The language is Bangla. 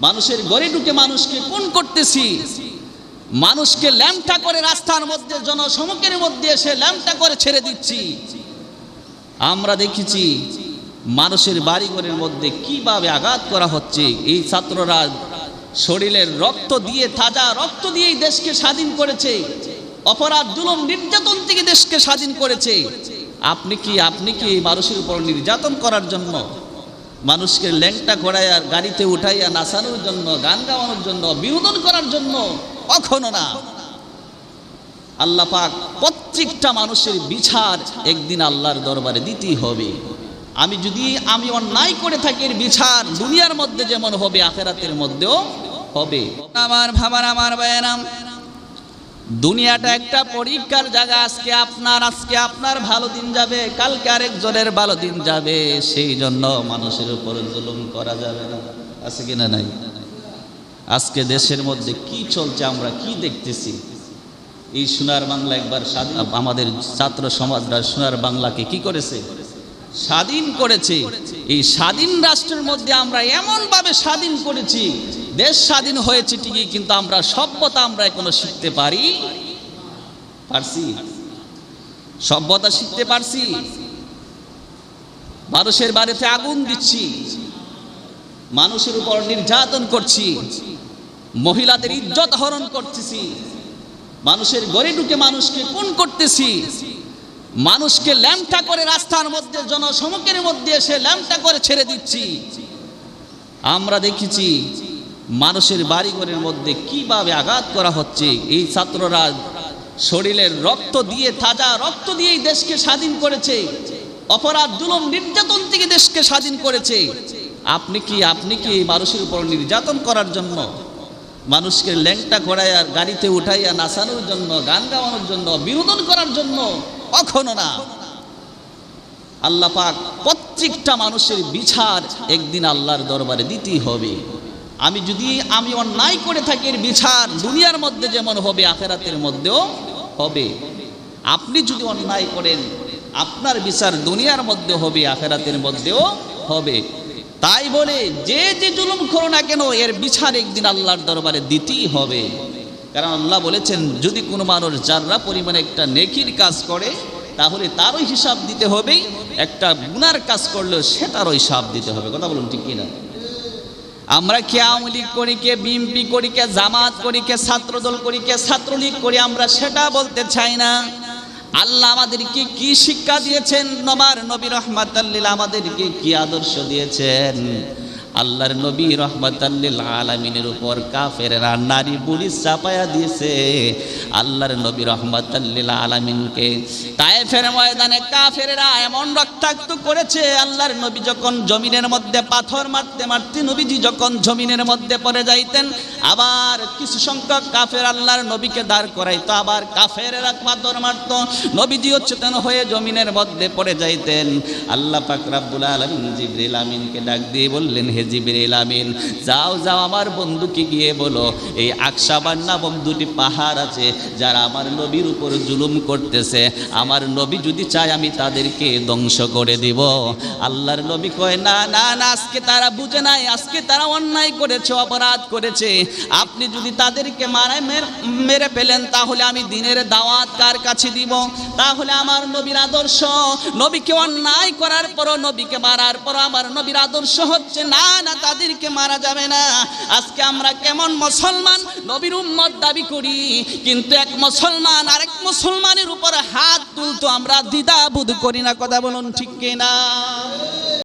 মানুষের গড়ে ঢুকে মানুষকে কোন করতেছি? মানুষকে ল্যাম্পটা করে রাস্তার মধ্যে, জনসমুখের মধ্যে এসে ল্যাম্পটা করে ছেড়ে দিচ্ছি। আমরা দেখেছি মানুষের বাড়িঘরের মধ্যে কীভাবে আঘাত করা হচ্ছে। এই ছাত্ররা শরীরের রক্ত দিয়ে, তাজা রক্ত দিয়ে এই দেশকে স্বাধীন করেছে। অপরাধ, জুলুম, নির্যাতন থেকে দেশকে স্বাধীন করেছে। আপনি কি আপনি কি মানুষের উপর নির্যাতন করার জন্য মানুষকে ল্যাংটা ঘোড়াইয়া গাড়িতে উঠাইয়া নাচানোর জন্য, গান গাওয়ানোর জন্য, বিনোদন করার জন্য কখনো না। আল্লাহ পাক প্রত্যেকটা মানুষের বিচার একদিন আল্লাহর দরবারে দিতেই হবে। আমি যদি আমি অন্যায় করে থাকি, এর বিচার দুনিয়ার মধ্যে যেমন হবে, আখেরাতের মধ্যেও হবে। আমার ভাবার, আমার বায়নাম দুনিয়াটা একটা পরীক্ষার জায়গা, আজকে আপনার আজকে আপনার ভালো দিন যাবে, কালকে আরেকজনের ভালো দিন যাবে, সেই জন্য মানুষের উপর জুলুম করা যাবে না। আছে কিনা নাই? আজকে দেশের মধ্যে কি চলছে, আমরা কি দেখতেছি? এই সোনার বাংলা একবার স্বাধীন আমাদের ছাত্র সমাজরা সোনার বাংলাকে কি করেছে? স্বাধীন করেছে। এই স্বাধীন রাষ্ট্রের মধ্যে আমরা এমনভাবে স্বাধীন করেছি দেশ স্বাধীন হয়েছে ঠিকই, কিন্তু আমরা সভ্যতা আমরা এখনও শিখতে পারি। পারছি? সভ্যতা শিখতে পারছি? মানুষের বাড়িতে আগুন দিচ্ছি। মানুষের উপর নির্যাতন করছি। মহিলাদের ইজ্জত হরণ করতেছি। মানুষের গড়ে ঢুকে মানুষকে কোন করতেছি। মানুষকে ল্যাম্পটা করে রাস্তার মধ্যে জনসমুখের মধ্যে এসে ল্যাম্পটা করে ছেড়ে দিচ্ছি। আমরা দেখেছি মানুষের বাড়িঘরের মধ্যে কীভাবে আঘাত করা হচ্ছে? এই ছাত্ররা শরীরের রক্ত দিয়ে, তাজা রক্ত দিয়ে দেশকে স্বাধীন করেছে। অপরাধ, জুলুম, নির্যাতন থেকে দেশকে স্বাধীন করেছে। আপনি কি আপনি কি মানুষের উপর নির্যাতন করার জন্য, মানুষকে ল্যাংটা ঘোড়াইয়া গাড়িতে উঠাইয়া নাচানোর জন্য, গান গাওয়ানোর জন্য, বিনোদন করার জন্য? কখনো না। আল্লাহ পাক প্রত্যেকটা মানুষের বিচার একদিন আল্লাহর দরবারে দিতেই হবে। আমি যদি আমি অন্যায় করে থাকি এর বিচার দুনিয়ার মধ্যে যেমন হবে, আখেরাতের মধ্যেও হবে। আপনি যদি অন্যায় করেন, আপনার বিচার দুনিয়ার মধ্যে হবে, আখেরাতের মধ্যেও হবে। তাই বলে যে যে জুলুম করো না কেন, এর বিচার একদিন আল্লাহর দরবারে দিতেই হবে। কারণ আল্লাহ বলেছেন, যদি কোনো মানুষ যাররা পরিমাণে একটা নেকির কাজ করে, তাহলে তারও হিসাব দিতে হবে, একটা গুনার কাজ করলেও সেটারও হিসাব দিতে হবে। কথা বলুন ঠিক কিনা? আমরা কে আওয়ামী লীগ করি, কে বিএনপি করি, কে জামাত করি, কে ছাত্রদল করি, কে ছাত্রলীগ করি, আমরা সেটা বলতে চাই না। আল্লাহ আমাদেরকে কি শিক্ষা দিয়েছেন? নবার নবী রহমাতাল্লিল আমাদেরকে কি আদর্শ দিয়েছেন? আল্লাহর নবী রহমাতাল্লিল আলামিনের উপর কাফেরা নারী বুড়ি চাপায়া দিয়েছে। আল্লাহর নবী রহমাতাল্লিল আলামিনকে তায়েফের ময়দানে কাফেরা এমন রক্তাক্ত করেছে, আল্লাহর নবী যখন জমিনের মধ্যে পাথর মারতে মারতে নবীজি যখন জমিনের মধ্যে পড়ে যাইতেন, আবার কিছু সংখ্যক কাফের আল্লাহর নবীকে দাঁড় করাইতো, আবার কাফেরা পাথর মারত, নবীজিও চেতন হয়ে জমিনের মধ্যে পড়ে যাইতেন। আল্লাহ পাক রাব্বুল আলামিন জিবরিল আমিনকে ডাক দিয়ে বললেন, হে জিবরিল আমিন। যাও যাও আমার বন্ধুকে গিয়ে বলো, এই আকসাবান নামক দুটি পাহাড় আছে যারা আমার নবীর উপর জুলুম করতেছে। আমার নবী যদি চায় আমি তাদেরকে ধ্বংস করে দিব। আল্লাহর নবী কয়, না না না, আজকে তারা বুঝে নাই, আজকে তারা অন্যায় করেছে, অপরাধ করেছে। আপনি যদি তাদেরকে মারায় মের- মেরে ফেলেন, তাহলে আমি দিনের দাওয়াত কার কাছে দিব? তাহলে আমার নবীর আদর্শ। নবীকে অন্যায় করার পরও, নবীকে মারার পর আমার নবীর আদর্শ হচ্ছে না। না, তাদেরকে মারা যাবে না। আজকে আমরা কেমন মুসলমান, নবীর উম্মত দাবি করি, কিন্তু এক মুসলমান আরেক মুসলমানের উপর হাত তুলতো আমরা দ্বিধাবোধ করি না, কথা বলুন ঠিক কিনা?